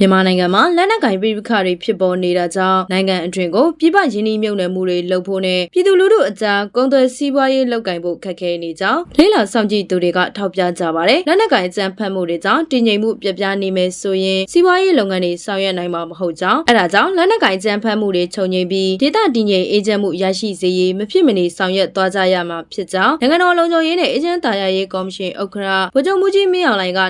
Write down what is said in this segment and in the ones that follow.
မြန်မာနိုင်ငံမှာလက်နက်ကင်ပြည်ပခါတွေဖြစ်ပေါ်နေတာကြောင့်နိုင်ငံအတွင်းကိုပြည်ပရင်းနှီးမြှုပ်နှံမှုတွေလုပ်ဖို့နဲ့ပြည်သူလူထုအကြားကုန်သွယ်စီးပွားရေးလုပ်ကင်ဖို့ခက်ခဲနေကြောင်းလေးလာဆောင်ကြည့်သူတွေကထောက်ပြကြပါတယ်လက်နက်ကင်အကြမ်းဖက်မှုတွေကြောင့်တည်ငြိမ်မှုပြပြနေမယ်ဆိုရင်စီးပွားရေးလုပ်ငန်းတွေဆောင်ရွက်နိုင်မှာမဟုတ်ကြောင်းအဲဒါကြောင့်လက်နက်ကင်အကြမ်းဖက်မှုတွေချုပ်ငြိမ်ပြီးဒေသတည်ငြိမ်အေဂျင့်မှုရရှိစေရေးမဖြစ်မနေဆောင်ရွက်သွားကြရမှာဖြစ်ကြောင်းနိုင်ငံတော်လုံခြုံရေးနဲ့အေဂျင့်တာယာရေးကော်မရှင်ဥက္ကဋ္ဌဗိုလ်ချုပ်မှုကြီးမင်းအောင်လှိုင်က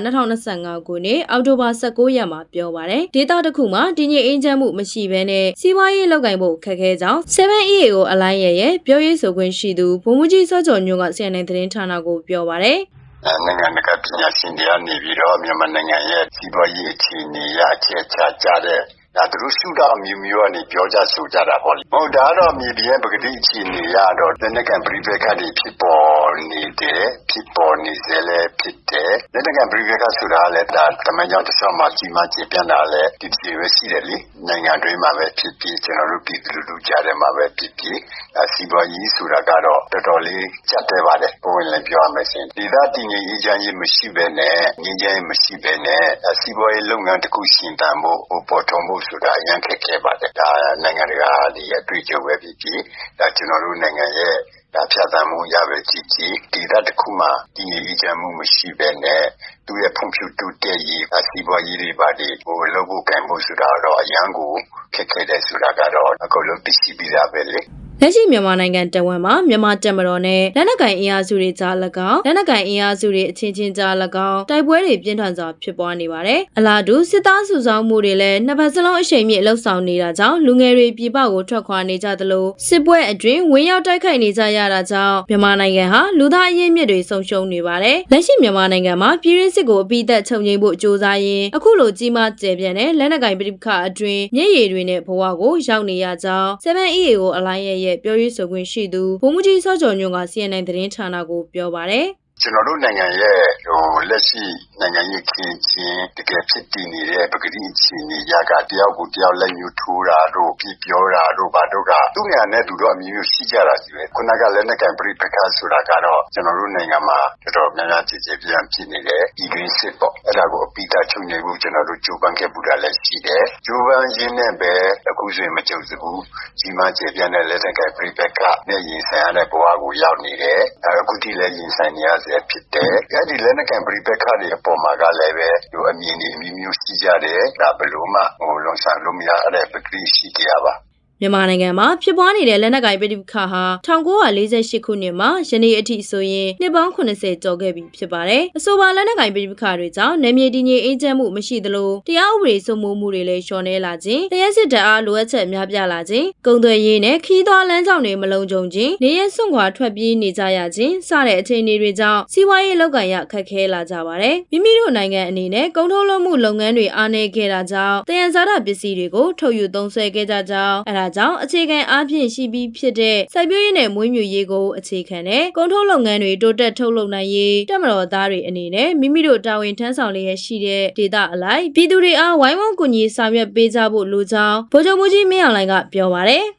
2025ခုနှစ်အောက်တိုဘာ19ရက်မှာပြောပါတယ်ဒေသတစ်ခုမှာတည်ငြိမ်အေဂျင့်မှုမရှိဘဲနဲ့စီးပွားရေးလုပ်ကင်ဖို့ခက်ခဲကြောင်း 7EA ကိုအလိုင်းရဲ့ရဲ့ပြောရေးဆိုခွင့်ရှိသူဗိုလ်မှူးကြီးစောကျော်ညွန့်က CNN သတင်းဌာနကိုပြောပါတယ်အဲနိုင်ငံတကာပညာရှင်တွေကနေပြီးတော့မြန်မာနိုင်ငံရဲ့စီးပွားရေးအခြေအနေရအခြေချကြတဲ့ ဒါသူတို့ရှုထောင့်အမျိုးမျိုးကနေပြောကြဆိုကြတာပေါ့လေ။ဟုတ်ဒါကတော့မြေပြင်ပကတိအခြေအနေရတော့လက်နက်ကံပြိပက္ခတွေဖြစ်ပေါ်နေတယ်ဖြစ်ပေါ်နေစေလဲဖြစ်တယ်လက်နက်ကံပြိပက္ခဆိုတာကလည်းဒါတမန်ကြောင့်တစ်လျှောက်မှာကြီးမားကျေပြန့်တာလဲဒီဒီပဲရှိတယ်လေနိုင်ငံတွင်းမှာပဲဖြစ်ဖြစ်ကျွန်တော်တို့ပြည်သူလူထုကြားထဲမှာပဲဖြစ်ဖြစ်အဲ စီးပွားရေးဆိုတာကတော့ တော်တော်လေးကြက်တဲပါတယ်ပုံဝင်လည်း ပြောရမယ်ဆိုရင်ဒီသားတည်ငြိမ်အေးချမ်းရေး မရှိဘဲနဲ့ ငြိမ်းချမ်းရေး မရှိဘဲနဲ့အဲစီးပွားရေးလုပ်ငန်းတစ်ခု ရှင်သန်ဖို့ဟိုပေါ်ထုံဖို့ဆိုတာ အရင်ခက်ခဲပါတယ် ဒါ နိုင်ငံတကာဒီအတွေ့အကြုံပဲဖြစ်ဖြစ်ဒါကျွန်တော်တို့နိုင်ငံရဲ့ဒါဖြတ်သန်းမှုရပဲကြည့်ကြည့်ဒီသားတစ်ခုမှဒီအေးချမ်းမှု မရှိဘဲနဲ့ သူရဲ့ ဖွံ့ဖြိုးတိုးတက်ရေးအစီးပွားရေးတွေပါဒီဟိုလုပ်ဖို့ကံဖို့ဆိုတာတော့ အရန်ကို ခက်ခဲတယ်ဆိုတာကတော့ အကုန်လုံး သိရှိပြီးသားပဲလေ လက်ရှိမြန်မာနိုင်ငံတဝန်မှာမြန်မာတပ်မတော်နဲ့လက်နက်ကင်အင်အားစုတွေကြား၎င်းလက်နက်ကင်အင်အားစုတွေအချင်းချင်းကြား၎င်းတိုက်ပွဲတွေပြင်းထန်စွာဖြစ်ပွားနေပါတယ်။အလားတူစစ်သားစုဆောင်းမှုတွေလည်းနှစ်ဖက်စလုံးအရှိန်မြင့်လှုပ်ဆောင်နေတာကြောင့်လူငယ်တွေပြည်ပကိုထွက်ခွာနေကြသလိုစစ်ပွဲအတွင်းဝင်းရောက်တိုက်ခိုက်နေကြရတာကြောင့်မြန်မာနိုင်ငံဟာလူသားအရင်းမြစ်တွေဆုံးရှုံးနေပါတယ်။လက်ရှိမြန်မာနိုင်ငံမှာပြည်ရင်းစစ်ကိုအပိသက်ချုပ်ငြိမ်းဖို့စ조사ရင်းအခုလိုကြီးမားကျယ်ပြန့်တဲ့လက်နက်ကင်ပဋိပက္ခအတွင်းမျက်ရည်တွေနဲ့ဘဝကိုရောက်နေရကြောင်း 7EA ကိုအလိုင်းရဲ့ရဲ့ပြောရေးဆိုခွင့်ရှိသူဗိုလ်မှူးကြီးစောကျော်ညွန့်က CNN သတင်းဌာနကို ပြောပါတယ် ကျွန်တော်တို့နိုင်ငံရဲ့ဟိုလက်ရှိ နိုင်ငံရေးခင်းချင်း တကယ်ဖြစ်တည်နေတဲ့ ပကတိအခြေအနေရကတယောက်ကိုတယောက် လက်ညှိုးထိုးတာတို့ပြပြောတာတို့ ဘာတို့က သူ့နေရာနဲ့သူတို့အမျိုးမျိုးရှိကြတာကြီးပဲ ခုနက လက်နက်ကင်ပရိပက္ခဆိုတာကတော့ ကျွန်တော်တို့နိုင်ငံမှာ တော်တော်များများကြည်ကြည်ပြန်ဖြစ်နေတယ်ဒီဂရင်းစစ်ပေါ့ အဲ့ဒါကို အပိတာချုပ်နေဖို့ ကျွန်တော်တို့ ကြိုးပမ်းခဲ့ပူတာလည်းရှိတယ် ကြိုးပမ်းရင်းနဲ့ပဲ အခုဆိုရင် မကြုံစဘူး ကြီးမားကျေပြန့်တဲ့ လက်နက်ကင်ပရိပက္ခနဲ့ ရင်ဆိုင်ရတဲ့ဘဝကို ရောက်နေတယ် အခုထိလည်း ရင်ဆိုင်နေရဆဲဖြစ်တယ် အဲ့ဒီလက်နက်ကင်ပရိပက္ခတွေအပေါ်မှာကလည်းပဲဒီအမြင်တွေအမျိုးမျိုးရှိကြတယ် ဒါ ဘယ်လိုမှဟိုလွန်ဆန်လို့မရတဲ့ ပကတိ ရှိကြပါ မြန်မာနိုင်ငံမှာဖြစ်ပွားနေတဲ့လက်နက်ကိုင်ပဋိပက္ခဟာ1948ခုနှစ်မှာယနေ့အထိဆိုရင်နှစ်ပေါင်း80ကျော်ခဲ့ပြီဖြစ်ပါတယ်။အဆိုပါလက်နက်ကိုင်ပဋိပက္ခတွေကြောင့်နယ်မြေတည်ငြိမ်အေးချမ်းမှုမရှိသလိုတရားဥပဒေစိုးမိုးမှုတွေလည်းလျှော့နေလာခြင်း၊တရားစစ်တပ်အားလိုအပ်ချက်များပြားလာခြင်း၊ကုန်သွယ်ရေးနဲ့ခီးသွွားလမ်းကြောင်းတွေမလုံခြုံခြင်း၊နေရစွန့်ခွာထွက်ပြေးနေကြရခြင်းစတဲ့အခြေအနေတွေကြောင့်စီးပွားရေးလောက်ကန်ရခက်ခဲလာကြပါတယ်။မိမိတို့နိုင်ငံအနေနဲ့ကုန်ထုတ်လုပ်မှုလုပ်ငန်းတွေအားနည်းခဲ့တာကြောင့်တယံဇာတပစ္စည်းတွေကိုထုတ်ယူသုံးစွဲခဲ့ကြကြောင်းအဲဒါကြောင့်အခြေခံအားဖြင့်ရှိပြီးဖြစ်တဲ့စိုက်ပျိုးရေးနဲ့မွေးမြူရေးကိုအခြေခံတဲ့ကုန်ထုတ်လုပ်ငန်းတွေတိုးတက်ထုတ်လုပ်နိုင်ရေးတက်မတော်သားတွေအနေနဲ့မိမိတို့တာဝန်ထမ်းဆောင်လျက်ရှိတဲ့ဒေသအလိုက်ပြည်သူတွေအားဝိုင်းဝန်းကူညီဆောင်ရွက်ပေးကြဖို့လိုကြောင်းဗိုလ်ချုပ်မှုကြီးမင်းအောင်လှိုင်ကပြောပါတယ်